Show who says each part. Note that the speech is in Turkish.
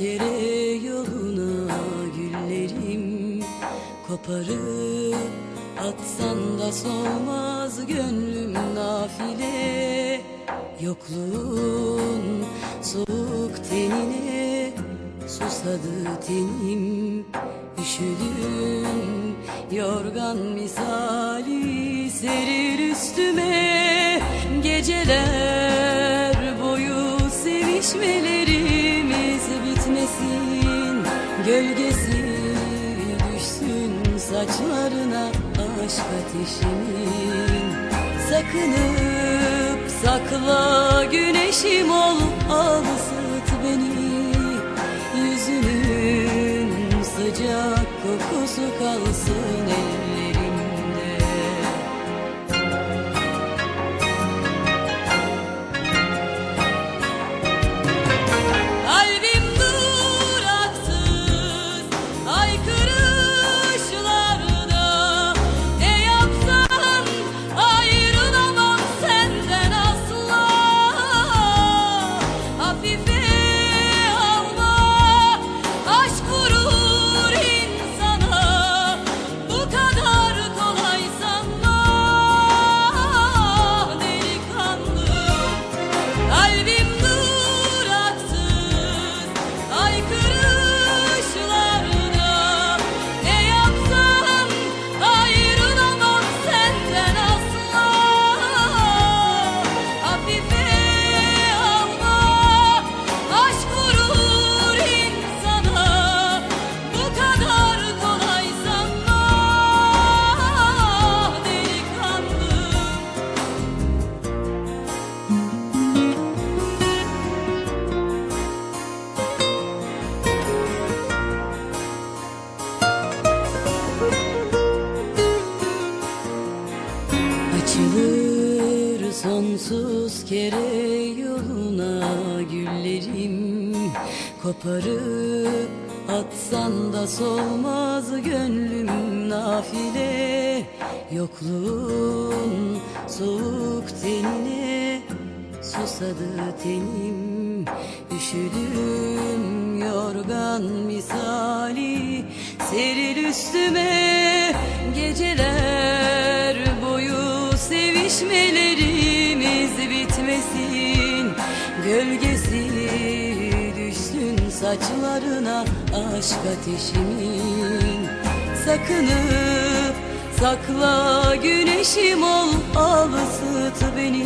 Speaker 1: Kere yoluna güllerim koparıp Atsan da solmaz gönlüm nafile. Yokluğun soğuk tenine Susadı tenim. Üşüdüm yorgan misali Serir üstüme. Geceler boyu sevişmeleri Gölgesi düşsün saçlarına aşk ateşimin Sakınıp sakla güneşim ol al ısıt beni. Yüzünün sıcak kokusu kalsın Açılır sonsuz kere yoluna güllerim. Koparıp atsan da solmaz gönlüm nafile. Yokluğun soğuk tenine susadı tenim. Üşüdüm yorgan misali seril üstüme Gölgesi düşsün saçlarına aşk ateşimin Sakınıp sakla güneşim ol al ısıt beni